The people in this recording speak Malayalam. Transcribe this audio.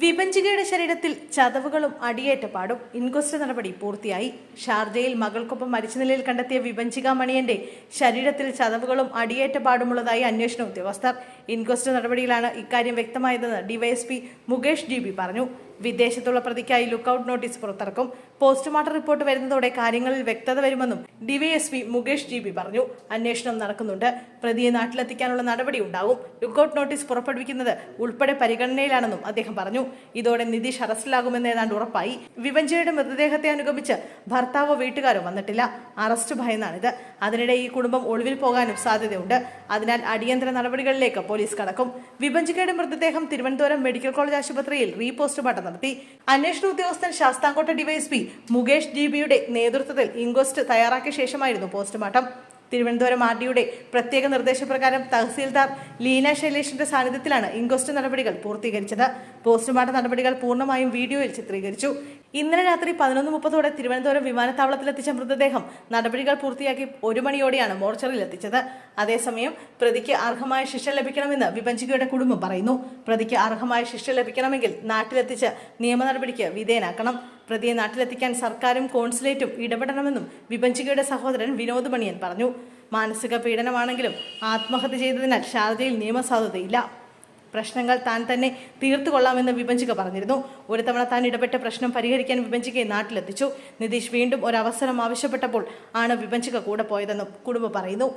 വിഭജികയുടെ ശരീരത്തിൽ ചതവുകളും അടിയേറ്റപ്പാടും ഇൻക്വസ്റ്റ് നടപടി പൂർത്തിയായി. ഷാർജയിൽ മകൾക്കൊപ്പം മരിച്ച നിലയിൽ കണ്ടെത്തിയ വിപഞ്ചിക മണിയന്റെ ശരീരത്തിൽ ചതവുകളും അടിയേറ്റപ്പാടുമുള്ളതായി അന്വേഷണ ഉദ്യോഗസ്ഥർ. ഇൻക്വസ്റ്റ് നടപടിയിലാണ് ഇക്കാര്യം വ്യക്തമായതെന്ന് ഡിവൈഎസ്പി മുകേഷ് ജി പറഞ്ഞു. വിദേശത്തുള്ള പ്രതിക്കായി ലുക്കൌട്ട് നോട്ടീസ് പുറത്തിറക്കും. പോസ്റ്റ്മോർട്ടം റിപ്പോർട്ട് വരുന്നതോടെ കാര്യങ്ങളിൽ വ്യക്തത വരുമെന്നും ഡിവൈഎസ്പി മുകേഷ് ജി പറഞ്ഞു. അന്വേഷണം നടക്കുന്നുണ്ട്. പ്രതിയെ നാട്ടിലെത്തിക്കാനുള്ള നടപടി ഉണ്ടാവും ലുക്കൌട്ട് നോട്ടീസ് പുറപ്പെടുവിക്കുന്നത് ഉൾപ്പെടെ പരിഗണനയിലാണെന്നും അദ്ദേഹം പറഞ്ഞു. ഇതോടെ നിതീഷ് അറസ്റ്റിലാകുമെന്ന് ഏതാണ്ട് ഉറപ്പായി. വിവഞ്ചയുടെ മൃതദേഹത്തെ അനുഗമിച്ച് ഭർത്താവോ വീട്ടുകാരോ വന്നിട്ടില്ല. അറസ്റ്റ് ഭയന്നാണിത്. അതിനിടെ ഈ കുടുംബം ഒളിവിൽ പോകാനും സാധ്യതയുണ്ട്. അതിനാൽ അടിയന്തര നടപടികളിലേക്ക് പോലീസ് കടക്കും. വിഭജികയുടെ മൃതദേഹം തിരുവനന്തപുരം മെഡിക്കൽ കോളേജ് ആശുപത്രിയിൽ റീപോസ്റ്റ്മോർട്ടം നടത്തി. അന്വേഷണ ഉദ്യോഗസ്ഥൻ ശാസ്താംകോട്ട ഡിവൈഎസ്പി മുകേഷ് ജി ബിയുടെ നേതൃത്വത്തിൽ ഇൻക്വസ്റ്റ് തയ്യാറാക്കിയ ശേഷമായിരുന്നു പോസ്റ്റ്മോർട്ടം. തിരുവനന്തപുരം ആർ ഡിയുടെ പ്രത്യേക നിർദ്ദേശപ്രകാരം തഹസീൽദാർ ലീന ശൈലേഷിന്റെ സാന്നിധ്യത്തിലാണ് ഇൻക്വസ്റ്റ് നടപടികൾ പൂർത്തീകരിച്ചത്. പോസ്റ്റ്മോർട്ടം നടപടികൾ പൂർണമായും വീഡിയോയിൽ ചിത്രീകരിച്ചു. ഇന്നലെ രാത്രി പതിനൊന്ന് മുപ്പതോടെ തിരുവനന്തപുരം വിമാനത്താവളത്തിലെത്തിച്ച മൃതദേഹം നടപടികൾ പൂർത്തിയാക്കി ഒരു മണിയോടെയാണ് മോർച്ചറിയിൽ എത്തിച്ചത്. അതേസമയം പ്രതിക്ക് അർഹമായ ശിക്ഷ ലഭിക്കണമെന്ന് വിപഞ്ചികയുടെ കുടുംബം പറയുന്നു. പ്രതിക്ക് അർഹമായ ശിക്ഷ ലഭിക്കണമെങ്കിൽ നാട്ടിലെത്തിച്ച് നിയമ നടപടിക്ക് വിധേയനാക്കണം. പ്രതിയെ നാട്ടിലെത്തിക്കാൻ സർക്കാരും കോൺസുലേറ്റും ഇടപെടണമെന്നും വിപഞ്ചികയുടെ സഹോദരൻ വിനോദ് മണിയൻ പറഞ്ഞു. മാനസിക പീഡനമാണെങ്കിലും ആത്മഹത്യ ചെയ്തതിനാൽ ശാരദയിൽ നിയമസാധുതയില്ല. പ്രശ്നങ്ങൾ താൻ തന്നെ തീർത്തു കൊള്ളാമെന്ന് വിഭജിക പറഞ്ഞിരുന്നു. ഒരു തവണ താൻ ഇടപെട്ട പ്രശ്നം പരിഹരിക്കാൻ വിഭജികയെ നാട്ടിലെത്തിച്ചു. നിതീഷ് വീണ്ടും ഒരവസരം ആവശ്യപ്പെട്ടപ്പോൾ ആണ് വിഭജിക കൂടെ പോയതെന്നും കുടുംബം പറയുന്നു.